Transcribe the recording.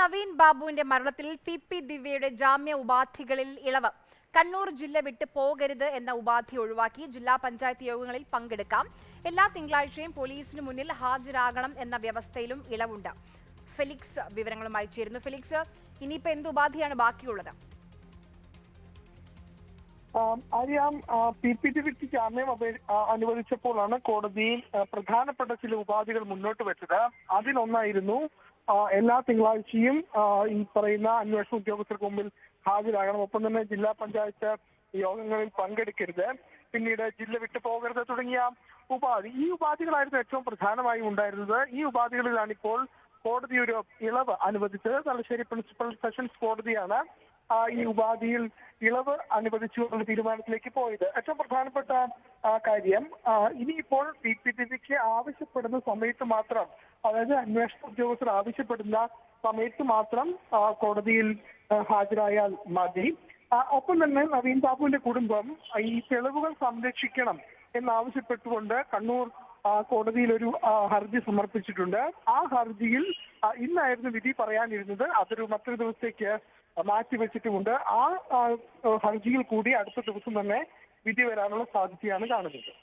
നവീൻ ബാബുവിന്റെ മരണത്തിൽ P P ദിവ്യയുടെ ജാമ്യ ഉപാധികളിൽ ഇളവ്. കണ്ണൂർ ജില്ല വിട്ട് പോകരുത് എന്ന ഉപാധി ഒഴിവാക്കി ജില്ലാ പഞ്ചായത്ത് യോഗങ്ങളിൽ പങ്കെടുക്കാം. എല്ലാ തിങ്കളാഴ്ചയും പോലീസിന് മുന്നിൽ ഹാജരാകണം എന്ന വ്യവസ്ഥയിലും ഇളവുണ്ട്. ഫെലിക്സ് വിവരങ്ങളുമായി ചേരുന്നു. ഫെലിക്സ് ഇനിയിപ്പോ എന്ത് ഉപാധിയാണ് ബാക്കിയുള്ളത്? അറിയാം. പി പി ടി വിക്ക് ജാമ്യം അനുവദിച്ചപ്പോഴാണ് കോടതിയിൽ പ്രധാനപ്പെട്ട ചില ഉപാധികൾ മുന്നോട്ട് വെച്ചത്. അതിലൊന്നായിരുന്നു എല്ലാ തിങ്കളാഴ്ചയും ഈ പറയുന്ന അന്വേഷണ ഉദ്യോഗസ്ഥർക്ക് മുമ്പിൽ ഹാജരാകണം. ഒപ്പം തന്നെ ജില്ലാ പഞ്ചായത്ത് യോഗങ്ങളിൽ പങ്കെടുക്കരുത്. പിന്നീട് ജില്ല വിട്ടു പോകരുത് തുടങ്ങിയ ഉപാധി. ഈ ഉപാധികളായിരുന്നു ഏറ്റവും പ്രധാനമായും ഉണ്ടായിരുന്നത്. ഈ ഉപാധികളിലാണ് ഇപ്പോൾ കോടതി ഒരു ഇളവ് അനുവദിച്ചത്. തലശ്ശേരി പ്രിൻസിപ്പൽ സെഷൻസ് കോടതിയാണ് ഈ ഉപാധിയിൽ ഇളവ് അനുവദിച്ചുകൊണ്ടുള്ള തീരുമാനത്തിലേക്ക് പോയത്. ഏറ്റവും പ്രധാനപ്പെട്ട കാര്യം ഇനിയിപ്പോൾ പി പി ടി വിക്ക് ആവശ്യപ്പെടുന്ന സമയത്ത് മാത്രം അതായത് അന്വേഷണ ഉദ്യോഗസ്ഥർ ആവശ്യപ്പെടുന്ന സമയത്ത് മാത്രം കോടതിയിൽ ഹാജരായാൽ മതി. ഒപ്പം തന്നെ നവീൻ ബാബുവിന്റെ കുടുംബം ഈ തെളിവുകൾ സംരക്ഷിക്കണം എന്നാവശ്യപ്പെട്ടുകൊണ്ട് കണ്ണൂർ കോടതിയിൽ ഒരു ഹർജി സമർപ്പിച്ചിട്ടുണ്ട്. ആ ഹർജിയിൽ ഇന്നായിരുന്നു വിധി പറയാനിരുന്നത്. അതൊരു മറ്റൊരു ദിവസത്തേക്ക് മാറ്റിവെച്ചിട്ടുമുണ്ട്. ആ, ഹർജിയിൽ കൂടി അടുത്ത ദിവസം തന്നെ വിധി വരാനുള്ള സാധ്യതയാണ് കാണുന്നത്.